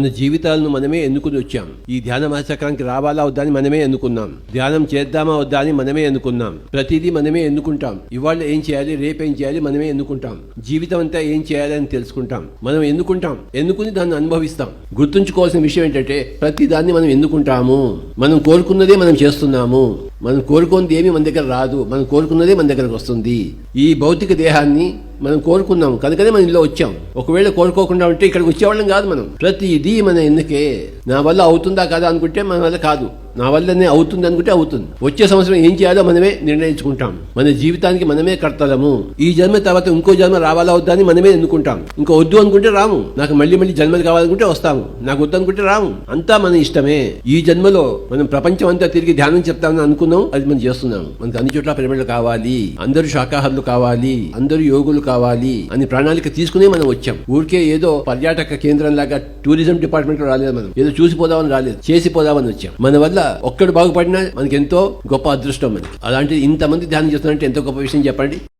మన జీవితాలను మనమే ఎన్నుకుని వచ్చాం. ఈ ధ్యాన మహాచక్రానికి రావాలా వద్దా అని మనమే ఎన్నుకున్నాం. ధ్యానం చేద్దామా వద్దా అని మనమే ఎన్నుకున్నాం. ప్రతిదీ మనమే ఎన్నుకుంటాం. ఇవాళ ఏం చేయాలి రేపు ఏం చేయాలి మనమే ఎన్నుకుంటాం. జీవితం అంతా ఏం చేయాలి అని తెలుసుకుంటాం. మనం ఎన్నుకుంటాం. ఎన్నుకుని దాన్ని అనుభవిస్తాం. గుర్తుంచుకోవాల్సిన విషయం ఏంటంటే ప్రతి దాన్ని మనం ఎన్నుకుంటాము. మనం కోరుకున్నదే మనం చేస్తున్నాము. మనం కోరుకున్నది ఏమీ మన దగ్గర రాదు. మనం కోరుకున్నదే మన దగ్గరకు వస్తుంది. ఈ భౌతిక దేహాన్ని మనం కోరుకున్నాం కనుకనే మనం ఇందులో వచ్చాం. ఒకవేళ కోరుకోకుండా ఉంటే ఇక్కడికి వచ్చేవాళ్ళం కాదు మనం. ప్రతిదీ మన ఎందుకే? నా వల్ల అవుతుందా కాదా అనుకుంటే మన వల్ల కాదు. నా వల్లనే అవుతుంది అనుకుంటే అవుతుంది. వచ్చే సంవత్సరం ఏం చేయాలో మనమే నిర్ణయించుకుంటాం. మన జీవితానికి మనమే కర్తలము. ఈ జన్మ తర్వాత ఇంకో జన్మ రావాలా వద్దా అని మనమే ఎన్నుకుంటాం. ఇంకా వద్దు అనుకుంటే రాము. నాకు మళ్ళీ మళ్ళీ జన్మలు కావాలనుకుంటే వస్తాము. నాకు వద్దు అనుకుంటే రాము. అంతా మన ఇష్టమే. ఈ జన్మలో మనం ప్రపంచం అంతా తిరిగి ధ్యానం చెప్తామని అనుకున్నాం. అది మనం చేస్తున్నాం మనకు అన్ని చోట్ల పిరమిడ్లు కావాలి. అందరూ శాకాహారులు కావాలి. అందరూ యోగులు కావాలి అని ప్రణాళిక తీసుకునే మనం వచ్చాం. ఊరికే ఏదో పర్యాటక కేంద్రం లాగా టూరిజం డిపార్ట్మెంట్లో రాలేదు మనం. ఏదో చూసిపోదామని రాలేదు. చేసిపోదామని వచ్చాం. మన వల్ల ఒక్కడు బాగుపడినా మనకి ఎంతో గొప్ప అదృష్టం మనకి. అలాంటి ఇంతమంది ధ్యానం చేస్తున్నారంటే ఎంతో గొప్ప విషయం చెప్పండి?